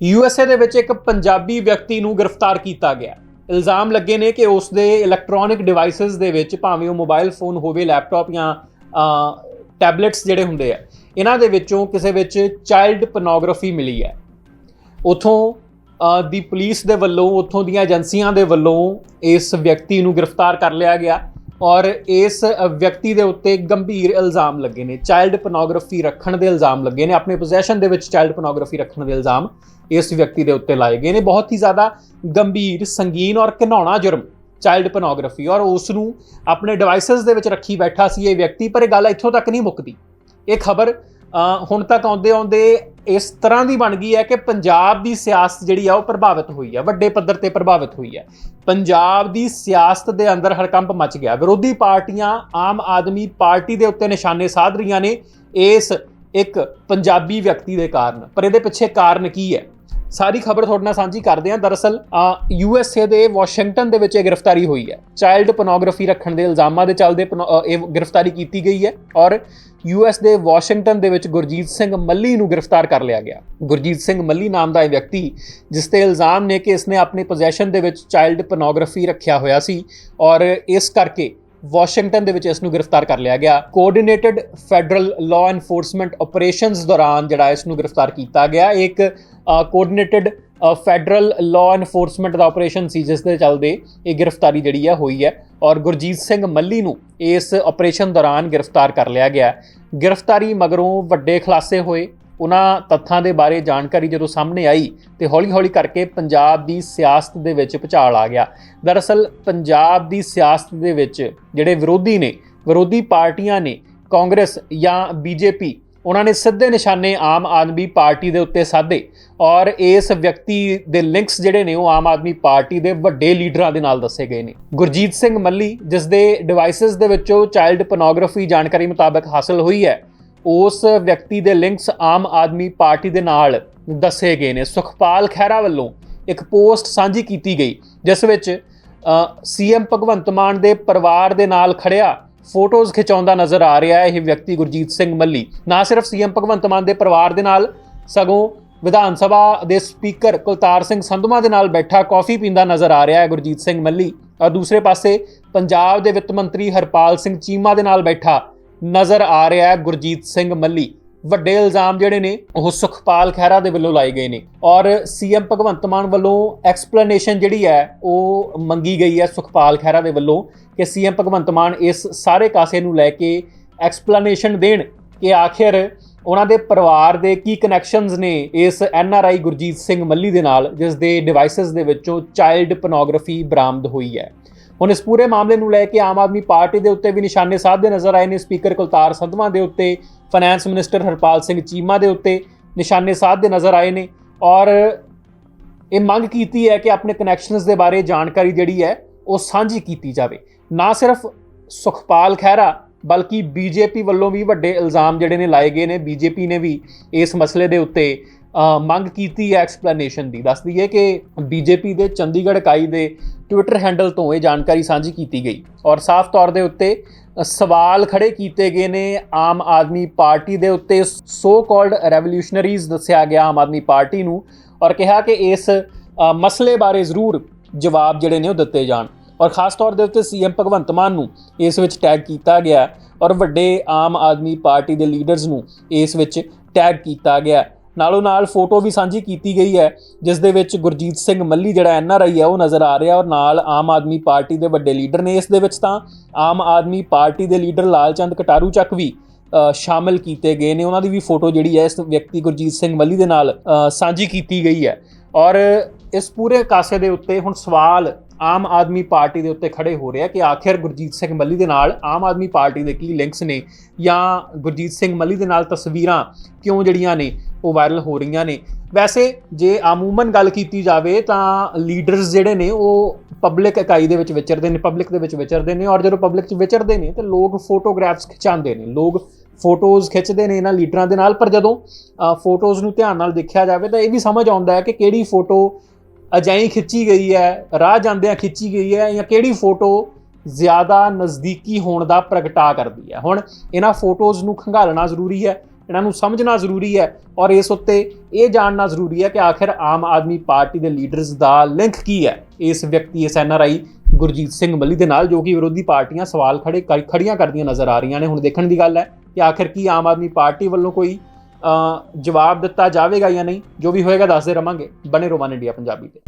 USA ਦੇ ਵਿੱਚ ਇੱਕ ਪੰਜਾਬੀ ਵਿਅਕਤੀ ਨੂੰ ਗ੍ਰਿਫਤਾਰ ਕੀਤਾ ਗਿਆ। ਇਲਜ਼ਾਮ ਲੱਗੇ ਨੇ ਕਿ ਉਸ ਦੇ ਇਲੈਕਟ੍ਰੋਨਿਕ ਡਿਵਾਈਸਸ ਦੇ ਵਿੱਚ ਭਾਵੇਂ ਉਹ ਮੋਬਾਈਲ ਫੋਨ ਹੋਵੇ ਲੈਪਟਾਪ ਜਾਂ ਟੈਬਲੇਟਸ ਜਿਹੜੇ ਹੁੰਦੇ ਆ, ਇਹਨਾਂ ਦੇ ਵਿੱਚੋਂ ਕਿਸੇ ਵਿੱਚ ਚਾਈਲਡ ਪੋਰਨੋਗ੍ਰਾਫੀ ਮਿਲੀ ਹੈ। ਉਥੋਂ ਦੀ ਪੁਲਿਸ ਦੇ ਵੱਲੋਂ, ਉਥੋਂ ਦੀਆਂ ਏਜੰਸੀਆਂ ਦੇ ਵੱਲੋਂ ਇਸ ਵਿਅਕਤੀ ਨੂੰ ਗ੍ਰਿਫਤਾਰ ਕਰ ਲਿਆ ਗਿਆ। ਔਰ ਇਸ ਵਿਅਕਤੀ ਦੇ ਉੱਤੇ ਗੰਭੀਰ ਇਲਜ਼ਾਮ ਲੱਗੇ ਨੇ। ਚਾਈਲਡ ਪੋਰਨੋਗ੍ਰਾਫੀ ਰੱਖਣ ਦੇ ਇਲਜ਼ਾਮ ਲੱਗੇ ਨੇ। ਆਪਣੇ ਪੋਜੈਸ਼ਨ ਦੇ ਵਿੱਚ ਚਾਈਲਡ ਪੋਰਨੋਗ੍ਰਾਫੀ ਰੱਖਣ ਦੇ ਇਲਜ਼ਾਮ ਇਸ ਵਿਅਕਤੀ ਦੇ ਉੱਤੇ ਲਾਏ ਗਏ ਨੇ। ਬਹੁਤ ਹੀ ਜ਼ਿਆਦਾ ਗੰਭੀਰ, ਸੰਗੀਨ ਔਰ ਘਿਨਾਉਣਾ ਜੁਰਮ ਚਾਈਲਡ ਪੋਰਨੋਗ੍ਰਾਫੀ ਔਰ ਉਸ ਨੂੰ ਆਪਣੇ ਡਿਵਾਈਸਸ ਦੇ ਵਿੱਚ ਰੱਖੀ ਬੈਠਾ ਸੀ ਇਹ ਵਿਅਕਤੀ, ਪਰ ਇਹ ਗੱਲ ਇੱਥੋਂ ਤੱਕ ਨਹੀਂ ਮੁੱਕਦੀ। ਇਹ ਖਬਰ ਹੁਣ ਤੱਕ ਆਉਂਦੇ ਆਉਂਦੇ ਇਸ ਤਰ੍ਹਾਂ ਦੀ ਬਣ ਗਈ ਹੈ ਕਿ ਪੰਜਾਬ ਦੀ ਸਿਆਸਤ ਜਿਹੜੀ ਆ ਉਹ ਪ੍ਰਭਾਵਿਤ ਹੋਈ ਹੈ ਵੱਡੇ ਪੱਧਰ ਤੇ ਪ੍ਰਭਾਵਿਤ ਹੋਈ ਹੈ ਪੰਜਾਬ ਦੀ ਸਿਆਸਤ ਦੇ ਅੰਦਰ ਹੜਕੰਪ ਮਚ ਗਿਆ। ਵਿਰੋਧੀ ਪਾਰਟੀਆਂ ਆਮ ਆਦਮੀ ਪਾਰਟੀ ਦੇ ਉੱਤੇ ਨਿਸ਼ਾਨੇ ਸਾਧ ਰਹੀਆਂ ਨੇ। ਇਸ ਇੱਕ ਪੰਜਾਬੀ ਵਿਅਕਤੀ ਦੇ ਕਾਰਨ, ਪਰ ਇਹਦੇ ਪਿੱਛੇ ਕਾਰਨ ਕੀ ਹੈ? ਸਾਰੀ ਖਬਰ ਤੁਹਾਡੇ ਨਾਲ ਸਾਂਝੀ ਕਰਦੇ ਹਾਂ। ਦਰਅਸਲ ਯੂ ਐਸ ਏ ਦੇ ਵਾਸ਼ਿੰਗਟਨ ਦੇ ਵਿੱਚ ਇਹ ਗ੍ਰਿਫਤਾਰੀ ਹੋਈ ਹੈ। ਚਾਈਲਡ ਪੋਰਨੋਗ੍ਰਾਫੀ ਰੱਖਣ ਦੇ ਇਲਜ਼ਾਮਾਂ ਦੇ ਚੱਲਦੇ ਇਹ ਗ੍ਰਿਫਤਾਰੀ ਕੀਤੀ ਗਈ ਹੈ ਔਰ ਯੂ ਐਸ ਦੇ ਵਾਸ਼ਿੰਗਟਨ ਦੇ ਵਿੱਚ ਗੁਰਜੀਤ ਸਿੰਘ ਮੱਲੀ ਨੂੰ ਗ੍ਰਿਫਤਾਰ ਕਰ ਲਿਆ ਗਿਆ। ਗੁਰਜੀਤ ਸਿੰਘ ਮੱਲੀ ਨਾਮ ਦਾ ਇਹ ਵਿਅਕਤੀ, ਜਿਸ ਤੇ ਇਲਜ਼ਾਮ ਨੇ ਕਿ ਇਸਨੇ ਆਪਣੀ ਪੋਜੈਸ਼ਨ ਦੇ ਵਿੱਚ ਚਾਈਲਡ ਪੋਰਨੋਗ੍ਰਾਫੀ ਰੱਖਿਆ ਹੋਇਆ ਸੀ ਔਰ ਇਸ ਕਰਕੇ ਵਾਸ਼ਿੰਗਟਨ ਦੇ ਵਿੱਚ ਇਸ ਨੂੰ ਗ੍ਰਿਫਤਾਰ ਕਰ ਲਿਆ ਗਿਆ। Coordinated federal law enforcement operations ਦੌਰਾਨ ਜਿਹੜਾ ਇਸ ਨੂੰ ਗ੍ਰਿਫਤਾਰ ਕੀਤਾ ਗਿਆ। ਇੱਕ ਕੋਆਰਡੀਨੇਟਡ ਫੈਡਰਲ ਲਾਅ ਐਨਫੋਰਸਮੈਂਟ ਦਾ ਆਪਰੇਸ਼ਨ ਸੀ, ਜਿਸ ਦੇ ਚੱਲਦੇ ਇਹ ਗ੍ਰਿਫਤਾਰੀ ਜਿਹੜੀ ਹੈ ਹੋਈ ਹੈ। ਔਰ ਗੁਰਜੀਤ ਸਿੰਘ ਮੱਲੀ ਨੂੰ ਇਸ ਆਪਰੇਸ਼ਨ ਦੌਰਾਨ ਗ੍ਰਿਫਤਾਰ ਕਰ ਲਿਆ ਗਿਆ। ਗ੍ਰਿਫਤਾਰੀ ਮਗਰੋਂ ਵੱਡੇ ਖੁਲਾਸੇ ਹੋਏ। ਉਹਨਾਂ ਤੱਥਾਂ ਦੇ ਬਾਰੇ ਜਾਣਕਾਰੀ ਜਦੋਂ ਸਾਹਮਣੇ ਆਈ ਤੇ ਹੌਲੀ-ਹੌਲੀ ਕਰਕੇ ਪੰਜਾਬ ਦੀ ਸਿਆਸਤ ਦੇ ਵਿੱਚ ਭੁਚਾਲ ਆ ਗਿਆ। ਦਰਅਸਲ ਪੰਜਾਬ ਦੀ ਸਿਆਸਤ ਦੇ ਵਿੱਚ ਜਿਹੜੇ ਵਿਰੋਧੀ ਨੇ, ਵਿਰੋਧੀ ਪਾਰਟੀਆਂ ਨੇ, ਕਾਂਗਰਸ ਜਾਂ ਬੀਜੇਪੀ, ਉਹਨਾਂ ਨੇ ਸਿੱਧੇ ਨਿਸ਼ਾਨੇ ਆਮ ਆਦਮੀ ਪਾਰਟੀ ਦੇ ਉੱਤੇ ਸਾਧੇ ਔਰ ਇਸ ਵਿਅਕਤੀ ਦੇ ਲਿੰਕਸ ਜਿਹੜੇ ਨੇ ਉਹ ਆਮ ਆਦਮੀ ਪਾਰਟੀ ਦੇ ਵੱਡੇ ਲੀਡਰਾਂ ਦੇ ਨਾਲ ਦੱਸੇ ਗਏ ਨੇ। ਗੁਰਜੀਤ ਸਿੰਘ ਮੱਲੀ, ਜਿਸ ਦੇ ਡਿਵਾਈਸਸ ਦੇ ਵਿੱਚੋਂ ਚਾਈਲਡ ਪੋਰਨੋਗ੍ਰਾਫੀ ਜਾਣਕਾਰੀ ਮੁਤਾਬਕ ਹਾਸਲ ਹੋਈ ਹੈ ਉਸ ਵਿਅਕਤੀ ਦੇ ਲਿੰਕਸ ਆਮ ਆਦਮੀ ਪਾਰਟੀ ਦੇ ਨਾਲ ਦੱਸੇ ਗਏ ਨੇ। ਸੁਖਪਾਲ ਖਹਿਰਾ ਵੱਲੋਂ ਇੱਕ ਪੋਸਟ ਸਾਂਝੀ ਕੀਤੀ ਗਈ, ਜਿਸ ਵਿੱਚ ਸੀਐਮ ਭਗਵੰਤ ਮਾਨ ਦੇ ਪਰਿਵਾਰ ਦੇ ਨਾਲ ਖੜਿਆ ਫੋਟੋਜ਼ ਖਿਚਾਉਂਦਾ ਨਜ਼ਰ ਆ ਰਿਹਾ ਹੈ ਇਹ ਵਿਅਕਤੀ ਗੁਰਜੀਤ ਸਿੰਘ ਮੱਲੀ। ਨਾ ਸਿਰਫ ਸੀਐਮ ਭਗਵੰਤ ਮਾਨ ਦੇ ਪਰਿਵਾਰ ਦੇ ਨਾਲ, ਸਗੋਂ ਵਿਧਾਨ ਸਭਾ ਦੇ ਸਪੀਕਰ ਕੁਲਤਾਰ ਸਿੰਘ ਸੰਧਮਾ ਦੇ ਨਾਲ ਬੈਠਾ, ਕਾਫੀ ਪੀਂਦਾ ਨਜ਼ਰ ਆ ਰਿਹਾ ਹੈ ਗੁਰਜੀਤ ਸਿੰਘ ਮੱਲੀ। ਔਰ ਦੂਸਰੇ ਪਾਸੇ ਪੰਜਾਬ ਦੇ ਵਿੱਤ ਮੰਤਰੀ ਹਰਪਾਲ ਸਿੰਘ ਚੀਮਾ ਦੇ ਨਾਲ ਬੈਠਾ ਨਜ਼ਰ ਆ ਰਿਹਾ ਹੈ ਗੁਰਜੀਤ ਸਿੰਘ ਮੱਲੀ। ਵੱਡੇ ਇਲਜ਼ਾਮ ਜਿਹੜੇ ਨੇ, ਉਹ ਸੁਖਪਾਲ ਖਹਿਰਾ ਦੇ ਵੱਲੋਂ ਲਾਏ ਗਏ ਨੇ। ਔਰ ਸੀਐਮ ਭਗਵੰਤ ਮਾਨ ਵੱਲੋਂ ਐਕਸਪਲੇਨੇਸ਼ਨ ਜਿਹੜੀ ਹੈ, ਉਹ ਮੰਗੀ ਗਈ ਹੈ ਸੁਖਪਾਲ ਖਹਿਰਾ ਦੇ ਵੱਲੋਂ ਕਿ ਸੀਐਮ ਭਗਵੰਤ ਮਾਨ ਇਸ ਸਾਰੇ ਕਾਸੇ ਨੂੰ ਲੈ ਕੇ ਐਕਸਪਲੇਨੇਸ਼ਨ ਦੇਣ ਕਿ ਆਖਿਰ ਉਹਨਾਂ ਦੇ ਪਰਿਵਾਰ ਦੇ ਕੀ ਕਨੈਕਸ਼ਨਸ ਨੇ ਇਸ ਐਨਆਰਆਈ ਗੁਰਜੀਤ ਸਿੰਘ ਮੱਲੀ ਦੇ ਨਾਲ, ਜਿਸ ਦੇ ਡਿਵਾਈਸਸ ਦੇ ਵਿੱਚੋਂ ਚਾਈਲਡ ਪੋਰਨੋਗ੍ਰਾਫੀ ਬਰਾਮਦ ਹੋਈ ਹੈ। ਹੁਣ ਇਸ ਪੂਰੇ ਮਾਮਲੇ ਨੂੰ ਲੈ ਕੇ ਆਮ ਆਦਮੀ ਪਾਰਟੀ ਦੇ ਉੱਤੇ ਵੀ ਨਿਸ਼ਾਨੇ ਸਾਧਦੇ ਨਜ਼ਰ ਆਏ ਨੇ। ਸਪੀਕਰ ਕੁਲਤਾਰ ਸੰਧਵਾ ਦੇ ਉੱਤੇ ਫਾਈਨੈਂਸ ਮਿਨਿਸਟਰ ਹਰਪਾਲ ਸਿੰਘ ਚੀਮਾ ਦੇ ਉੱਤੇ ਨਿਸ਼ਾਨੇ ਸਾਧਦੇ ਨਜ਼ਰ ਆਏ ਨੇ ਔਰ ਇਹ ਮੰਗ ਕੀਤੀ ਹੈ ਕਿ ਆਪਣੇ ਕਨੈਕਸ਼ਨਸ ਦੇ ਬਾਰੇ ਜਾਣਕਾਰੀ ਜਿਹੜੀ ਹੈ ਉਹ ਸਾਂਝੀ ਕੀਤੀ ਜਾਵੇ। ਨਾ ਸਿਰਫ ਸੁਖਪਾਲ ਖਹਿਰਾ, ਬਲਕਿ ਬੀਜੇਪੀ ਵੱਲੋਂ ਵੀ ਵੱਡੇ ਇਲਜ਼ਾਮ ਜਿਹੜੇ ਨੇ ਲਾਏ ਗਏ ਨੇ। ਬੀਜੇਪੀ ਨੇ ਵੀ ਇਸ ਮਸਲੇ ਦੇ ਉੱਤੇ ਮੰਗ ਕੀਤੀ ਹੈ ਐਕਸਪਲੇਨੇਸ਼ਨ ਦੀ। ਦੱਸ ਦਈਏ ਕਿ ਬੀਜੇਪੀ ਦੇ ਚੰਡੀਗੜ੍ਹ ਇਕਾਈ ਦੇ ਟਵਿੱਟਰ ਹੈਂਡਲ ਤੋਂ ਇਹ ਜਾਣਕਾਰੀ ਸਾਂਝੀ ਕੀਤੀ ਗਈ। ਔਰ ਸਾਫ਼ ਤੌਰ ਦੇ ਉੱਤੇ ਸਵਾਲ ਖੜੇ ਕੀਤੇ ਗਏ ਨੇ ਆਮ ਆਦਮੀ ਪਾਰਟੀ ਦੇ ਉੱਤੇ। ਸੋ ਕਾਲਡ ਰੈਵੋਲੂਸ਼ਨਰੀਜ਼ ਦੱਸਿਆ ਗਿਆ ਆਮ ਆਦਮੀ ਪਾਰਟੀ ਨੂੰ ਔਰ ਕਿਹਾ ਕਿ ਇਸ ਮਸਲੇ ਬਾਰੇ ਜ਼ਰੂਰ ਜਵਾਬ ਜਿਹੜੇ ਨੇ ਉਹ ਦਿੱਤੇ ਜਾਣ। ਔਰ ਖਾਸ ਤੌਰ ਦੇ ਉੱਤੇ ਸੀਐਮ ਭਗਵੰਤ ਮਾਨ ਨੂੰ ਇਸ ਵਿੱਚ ਟੈਗ ਕੀਤਾ ਗਿਆ ਔਰ ਵੱਡੇ ਆਮ ਆਦਮੀ ਪਾਰਟੀ ਦੇ ਲੀਡਰਸ ਨੂੰ ਇਸ ਵਿੱਚ ਟੈਗ ਕੀਤਾ ਗਿਆ ਨਾਲੋਂ ਨਾਲ ਫੋਟੋ ਵੀ ਸਾਂਝੀ ਕੀਤੀ ਗਈ ਹੈ, ਜਿਸ ਦੇ ਵਿੱਚ ਗੁਰਜੀਤ ਸਿੰਘ ਮੱਲੀ ਜਿਹੜਾ ਐੱਨ ਆਰ ਆਈ ਹੈ, ਉਹ ਨਜ਼ਰ ਆ ਰਿਹਾ ਔਰ ਨਾਲ ਆਮ ਆਦਮੀ ਪਾਰਟੀ ਦੇ ਵੱਡੇ ਲੀਡਰ ਨੇ ਇਸ ਦੇ ਵਿੱਚ ਤਾਂ। ਆਮ ਆਦਮੀ ਪਾਰਟੀ ਦੇ ਲੀਡਰ ਲਾਲਚੰਦ ਕਟਾਰੂ ਚੱਕ ਵੀ ਸ਼ਾਮਿਲ ਕੀਤੇ ਗਏ ਨੇ। ਉਹਨਾਂ ਦੀ ਵੀ ਫੋਟੋ ਜਿਹੜੀ ਹੈ, ਇਸ ਵਿਅਕਤੀ ਗੁਰਜੀਤ ਸਿੰਘ ਮੱਲੀ ਦੇ ਨਾਲ ਸਾਂਝੀ ਕੀਤੀ ਗਈ ਹੈ। ਔਰ ਇਸ ਪੂਰੇ ਕਾਸੇ ਦੇ ਉੱਤੇ ਹੁਣ ਸਵਾਲ ਆਮ ਆਦਮੀ ਪਾਰਟੀ ਦੇ ਉੱਤੇ ਖੜੇ ਹੋ ਰਿਹਾ ਕਿ ਆਖਿਰ ਗੁਰਜੀਤ ਸਿੰਘ ਮੱਲੀ ਦੇ ਨਾਲ ਆਮ ਆਦਮੀ ਪਾਰਟੀ ਦੇ ਕੀ ਲਿੰਕਸ ਨੇ ਜਾਂ ਗੁਰਜੀਤ ਸਿੰਘ ਮੱਲੀ ਦੇ ਨਾਲ ਤਸਵੀਰਾਂ ਕਿਉਂ ਜਿਹੜੀਆਂ ਨੇ ਉਹ ਵਾਇਰਲ ਹੋ ਰਹੀਆਂ ਨੇ? ਵੈਸੇ ਜੇ ਆਮੂਮਨ ਗੱਲ ਕੀਤੀ ਜਾਵੇ ਤਾਂ ਲੀਡਰਸ ਜਿਹੜੇ ਨੇ ਉਹ ਪਬਲਿਕ ਇਕਾਈ ਦੇ ਵਿੱਚ ਵਿਚਰਦੇ ਨੇ, ਪਬਲਿਕ ਦੇ ਵਿੱਚ ਵਿਚਰਦੇ ਨੇ ਔਰ ਜਦੋਂ ਪਬਲਿਕ 'ਚ ਵਿਚਰਦੇ ਨੇ ਤੇ ਲੋਕ ਫੋਟੋਗ੍ਰਾਫਸ ਖਿਚਾਉਂਦੇ ਨੇ, ਲੋਕ ਫੋਟੋਜ਼ ਖਿੱਚਦੇ ਨੇ ਇਹਨਾਂ ਲੀਡਰਾਂ ਦੇ ਨਾਲ। ਪਰ ਜਦੋਂ ਫੋਟੋਜ਼ ਨੂੰ ਧਿਆਨ ਨਾਲ ਦੇਖਿਆ ਜਾਵੇ ਤਾਂ ਇਹ ਵੀ ਸਮਝ ਆਉਂਦਾ ਹੈ ਕਿ ਕਿਹੜੀ ਫੋਟੋ ਅਜਾਈ ਖਿੱਚੀ ਗਈ ਹੈ, ਰਾਹ ਜਾਂਦਿਆਂ ਖਿੱਚੀ ਗਈ ਹੈ ਜਾਂ ਕਿਹੜੀ ਫੋਟੋ ਜ਼ਿਆਦਾ ਨਜ਼ਦੀਕੀ ਹੋਣ ਦਾ ਪ੍ਰਗਟਾ ਕਰਦੀ ਹੈ। ਹੁਣ ਇਹਨਾਂ ਫੋਟੋਜ਼ ਨੂੰ ਖੰਗਾਲਣਾ ਜ਼ਰੂਰੀ ਹੈ, ਇਹਨਾਂ ਨੂੰ ਸਮਝਣਾ ਜ਼ਰੂਰੀ ਹੈ ਔਰ ਇਸ ਉੱਤੇ ਇਹ ਜਾਣਨਾ ਜ਼ਰੂਰੀ ਹੈ ਕਿ ਆਖਿਰ ਆਮ ਆਦਮੀ ਪਾਰਟੀ ਦੇ ਲੀਡਰਸ ਦਾ ਲਿੰਕ ਕੀ ਹੈ? ਇਸ ਵਿਅਕਤੀ ਇਸ ਐਨਆਰਆਈ ਗੁਰਜੀਤ ਸਿੰਘ ਮੱਲੀ ਦੇ ਨਾਲ ਜੋ ਕਿ ਵਿਰੋਧੀ ਪਾਰਟੀਆਂ ਸਵਾਲ ਖੜੇ ਕਰ- ਖੜੀਆਂ ਕਰਦੀਆਂ ਨਜ਼ਰ ਆ ਰਹੀਆਂ ਨੇ, ਹੁਣ ਦੇਖਣ ਦੀ ਗੱਲ ਹੈ ਕਿ ਆਖਿਰ ਕੀ ਆਮ ਆਦਮੀ ਪਾਰਟੀ ਵੱਲੋਂ ਕੋਈ ਜਵਾਬ ਦਿੱਤਾ ਜਾਵੇਗਾ ਜਾਂ ਨਹੀਂ, ਜੋ ਵੀ ਹੋਏਗਾ ਦੱਸਦੇ ਰਵਾਂਗੇ। ਬਣੇ ਰੋਮਾਨ ਇੰਡੀਆ ਪੰਜਾਬੀ ਤੇ।